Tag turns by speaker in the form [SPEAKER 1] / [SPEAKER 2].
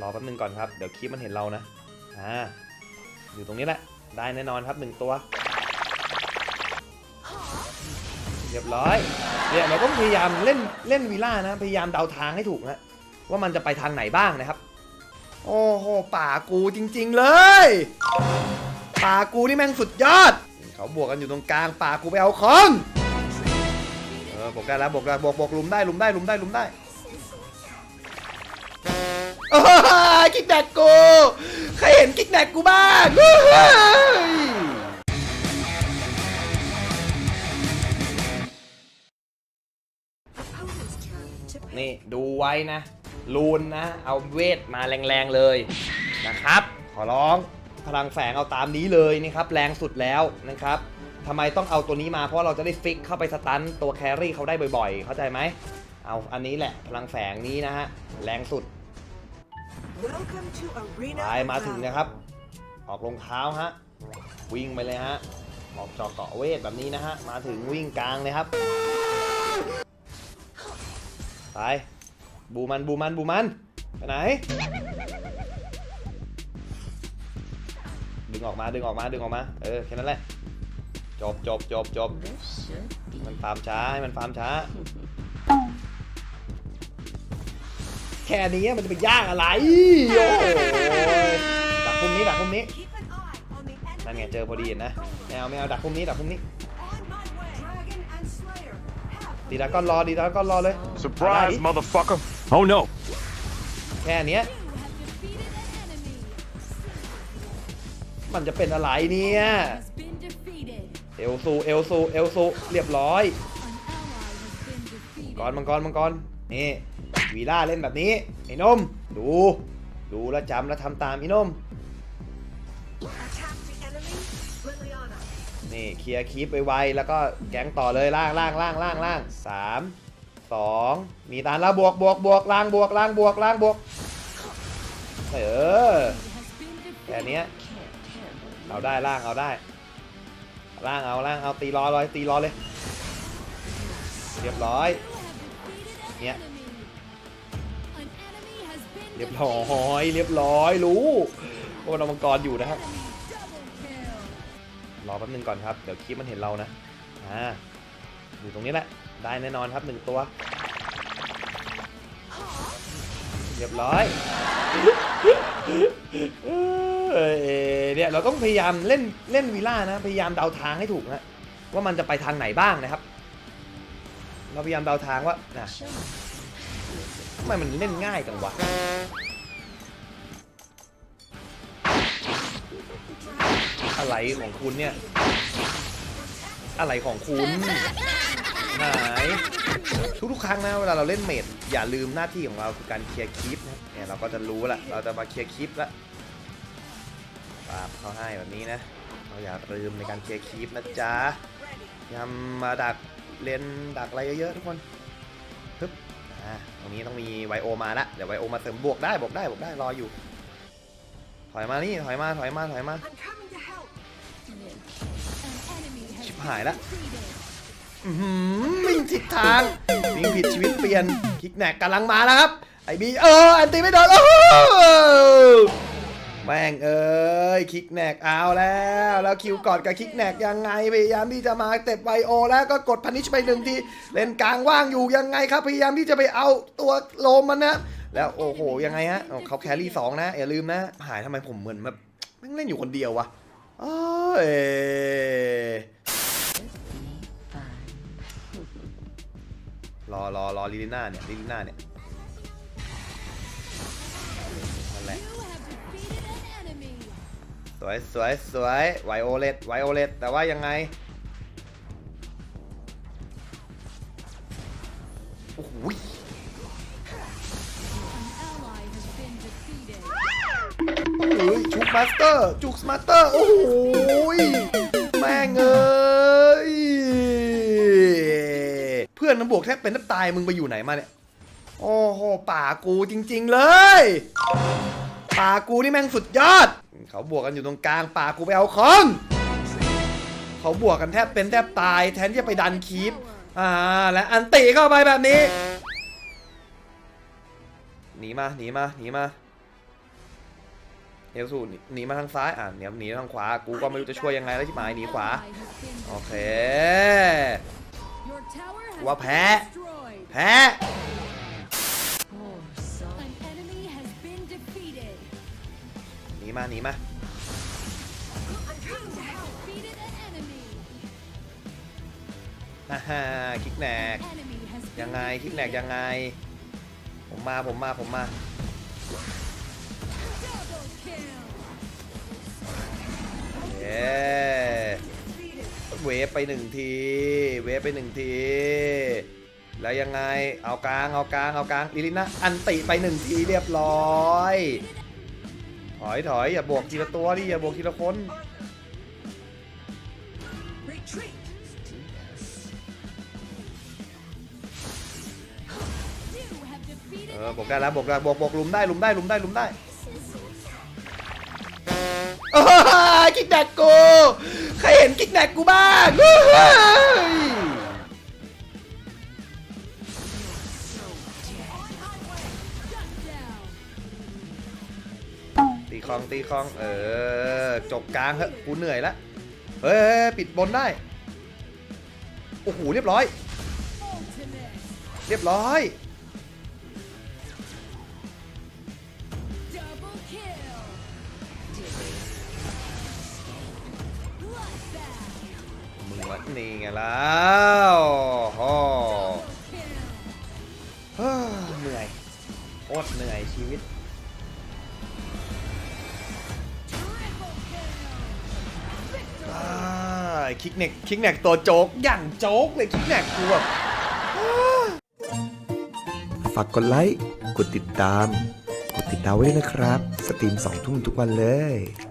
[SPEAKER 1] รอแป๊บนึงก่อนครับ เดี๋ยวคลิปมันเห็นเรานะ อ่า อยู่ตรงนี้แหละ ได้แน่นอนครับหนึ่งตัว เรียบร้อย เนี่ยเราต้องพยายามเล่นเล่นวีล่านะ พยายามเดาทางให้ถูกนะ ว่ามันจะไปทางไหนบ้างนะครับ โอ้โห ป่ากูจริง ๆ เลย ป่ากูนี่แม่งสุดยอด เขาบวกกันอยู่ตรงกลาง ป่ากูไปเอาของเออบวกได้แล้วบวกได้บวกบวกลุมได้ลุมได้ลุมได้ลุมได้ โอ้ยคิกแดกกู ใครเห็นคิกแดกกูบ้างเฮ้ย นี่ดูไว้นะ ลูนนะ เอาเวทมาแรงๆเลยนะครับ ขอร้องพลังแฝงเอาตามนี้เลยนี่ครับ แรงสุดแล้วนะครับทำไมต้องเอาตัวนี้มาเพราะเราจะได้ฟิกเข้าไปสตันตัวแครี่เขาได้บ่อยๆ เข้าใจไหมเอาอันนี้แหละพลังแฝงนี้นะฮะแรงสุด
[SPEAKER 2] Welcome to Arena
[SPEAKER 1] ไปมา
[SPEAKER 2] of
[SPEAKER 1] ถึง
[SPEAKER 2] Valor.
[SPEAKER 1] นะครับ ออกรองเท้าฮะ วิ่งไปเลยฮะ ออกจอกเกาะเวทแบบนี้นะฮะ มาถึงวิ่งกลางเลยครับ ไป บูมันบูมันบูมัน ไปไหน ดึงออกมาดึงออกมาดึงออกมา เออแค่นั้นแหละ จบจบจบจบ
[SPEAKER 3] This should be
[SPEAKER 1] มันฟาร์มช้าให้มันฟาร์มช้า ค่นี้มันจะไปยากอะไรโอ้ยดักพุ่มนี้ดักพุ่มนี้
[SPEAKER 2] Keep an eye on the enemy
[SPEAKER 1] นั่นไงเจอพอดีเห็นนะไม่เอาไม่เอาดักพุ่มนี้ดักพุ่มนี้
[SPEAKER 2] on my way. Dragon and Slayer have
[SPEAKER 1] ดีดักก้อนรอดีดักก้อนรอเลย
[SPEAKER 4] Surprise, motherfucker! Oh no!
[SPEAKER 1] แค่เนี้ยมันจะเป็นอะไรเนี่ย
[SPEAKER 3] has been defeated.
[SPEAKER 1] เอลซูเอลซูเอลซูเรียบร้อย
[SPEAKER 3] An ally has been defeated.
[SPEAKER 1] กรมังกรมังกรนี่ วีล่าเล่นแบบนี้ไอ้นมดู ดูแล้วจำแล้วทำตามไอ้นมนี่เคลียร์คีปไวๆแล้วก็แก๊งต่อเลยล่างล่างล่างล่างล่างสามสองมีตานแล้วบวกบวกบวกล่างบวกล่างบวกล่างบวกเออแค่นี้เอาได้ล่างเอาได้ ล่างเอาล่างเอาตีรอเลยตีรอเลย เรียบร้อยเนี่ย เรียบร้อยเรียบร้อยรู้ว่าเรามังกรอยู่นะครับรอแป๊บนึงก่อนครับ เดี๋ยวคลิปมันเห็นเรานะอ่าอยู่ตรงนี้แหละ ได้แน่นอนครับหนึ่งตัว เรียบร้อยเอ้ยเนี่ยเราต้องพยายามเล่นเล่นวีล่านะ พยายามเดาทางให้ถูกนะว่ามันจะไปทางไหนบ้างนะครับ เราพยายามเดาทางว่านะ ทำไมมันเล่นง่ายจังวะอะไรของคุณเนี่ย อะไรของคุณไหนทุกๆครั้งนะเวลาเราเล่นเมดอย่าลืมหน้าที่ของเราคือการเคลียร์คลิปนะเนี่ยเราก็จะรู้ละเราจะมาเคลียร์คลิปละปาบเขาให้แบบนี้นะเราอย่าลืมในการเคลียร์คลิปนะจ๊ะยำมาดักเลนดักอะไรเยอะๆทุกคน อ่าตรงนี้ต้องมีไวโอมาละเดี๋ยวไวโอมาเสริมบวกได้บวกได้บวกได้รออยู่ ถอยมานี่ถอยมาถอยมาถอยมา
[SPEAKER 2] I'm coming to help.
[SPEAKER 3] An enemy has
[SPEAKER 1] ชิบ
[SPEAKER 3] been
[SPEAKER 1] หายละ
[SPEAKER 3] defeated.
[SPEAKER 1] อื้อหือวิ่งผิดทางวิ่งผิดชีวิตเปลี่ยนคิกแนกกำลังมาแล้วครับไอบีเอออันตีไม่โดนโอ้โห แม่งเอ้ยคิกแนกเอาแล้ว แล้วคิวกอดกับคิกแนกยังไงพยายามที่จะมาเต็บไวโอ แล้วก็กดพันิชไปหนึ่งทีเล่นกลางว่างอยู่ยังไงครับ พยายามที่จะไปเอาตัวโลมมันนะแล้วโอ้โหยังไงฮะเขาแครี่สองนะอย่าลืมนะหายทำไมผมเหมือนแบบแม่งเล่นอยู่คนเดียววะโอ้ยรอรอรอลิลิน่าเนี่ยลิลิน่าเนี่ยนั่นแหละ สวยสวยสวยไวโอเลตไวโอเลตแต่ว่ายังไงโอ้โห
[SPEAKER 3] An ally has been defeated.
[SPEAKER 1] เฮ้ยชุกมาสเตอร์จุกมาสเตอร์โอ้โหแม่งเอ้ยเพื่อนมันบวกแทบเป็นแทบตายมึงไปอยู่ไหนมาเนี่ยโอ้โหป่ากูจริง ๆ เลย ป่ากูนี่แม่งสุดยอด เขาบวกกันอยู่ตรงกลางป่ากูไปเอาของ เขาบวกกันแทบเป็นแทบตายแทนที่จะไปดันคีปอ่าและอันติเข้าไปแบบนี้หนีมาหนีมาหนีมาเอลสูหนีหนีมาทางซ้ายอะเนี่ยหนีทางขวากูก็ไม่รู้จะช่วยยังไงแล้วที่หมายหนีขวา
[SPEAKER 3] Ally has been
[SPEAKER 1] โอเค
[SPEAKER 3] Your tower has
[SPEAKER 1] ว่า
[SPEAKER 3] been
[SPEAKER 1] แพ้
[SPEAKER 3] destroyed.
[SPEAKER 1] แพ้ มาหนีมาฮ่าฮ่าคิกแนกยังไงคิกแนกยังไง ผมมาผมมาผมมาเย้เวฟไปหนึ่งที เวฟไปหนึ่งที แล้วยังไงเอากลางเอากลางเอากลางลิลินะอันติไปหนึ่งทีเรียบร้อย ถอยถอยอย่าบวกทีละตัวดิอย่าบวกทีละคนเออบวกได้แล้วบวกได้บวกบวกลุมได้ลุมได้ลุมได้ลุมได้โอ้ยกิกแดกกูใครเห็นกิกแดกกูบ้าง คลองตีคลอง เออ จบกลางเถอะกูเหนื่อยแล้วเฮ้ยปิดบนได้ โอ้โห เรียบร้อย เรียบร้อยมึงวะนี่ไงแล้วโอ้
[SPEAKER 3] Kill.
[SPEAKER 1] เฮ้ยเหนื่อย โคตรเหนื่อยชีวิต คิกเน็กคิกเน็กตัวโจ๊กอย่างโจ๊กเลยคิกเน็กกูแบบ
[SPEAKER 5] ฝากกดไลค์ กดติดตาม กดติดดาวไว้ด้วยนะครับ สตรีมสองทุ่มทุกวันเลย